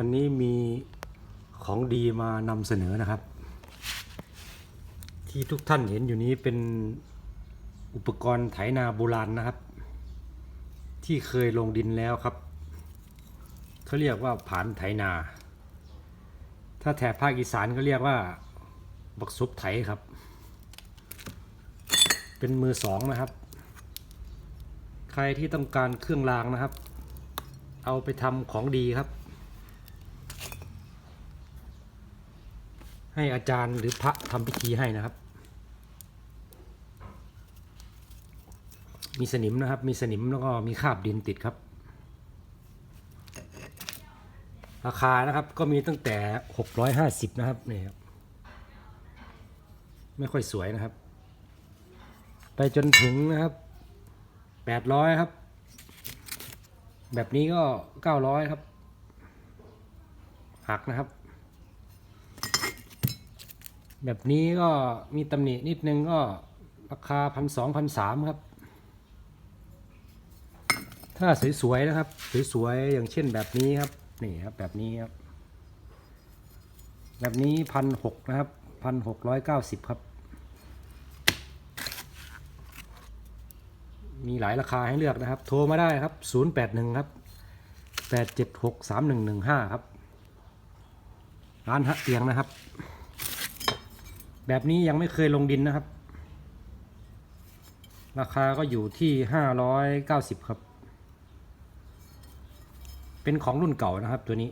วันนี้มีของดีมานำเสนอนะครับ ที่ทุกท่านเห็นอยู่นี้เป็นอุปกรณ์ไถนาโบราณนะครับ ที่เคยลงดินแล้วครับเขาเรียกว่าผานไถนา ถ้าแถบภาคอีสานก็เรียกว่าบักซุบไถครับ เป็นมือสองนะครับ ใครที่ต้องการเครื่องรางนะครับ เอาไปทำของดีครับ ให้อาจารย์หรือพระทำพิธีให้นะครับ มีสนิมนะครับ มีสนิมแล้วก็มีคราบดินติดครับ ราคานะครับก็มีตั้งแต่ 650 นะครับนี่ครับ ไม่ค่อยสวยนะครับ ไปจนถึงนะครับ 800 ครับ แบบนี้ก็ 900 ครับหักนะครับ แบบนี้ก็มีตำหนินิดนึงก็ราคาพันสองพันสามครับ ถ้าสวยๆนะครับ สวยๆอย่างเช่นแบบนี้ครับ นี่ครับแบบนี้ครับ แบบนี้พันหกนะครับพันหกร้อยเก้าสิบครับ มีหลายราคาให้เลือกนะครับ โทรมาได้ครับ081ครับ876 3115ครับ ร้านฮะเตียงนะครับ แบบนี้ยังไม่เคยลงดินนะครับ ราคาก็อยู่ที่ 590 ครับ เป็นของรุ่นเก่านะครับตัวนี้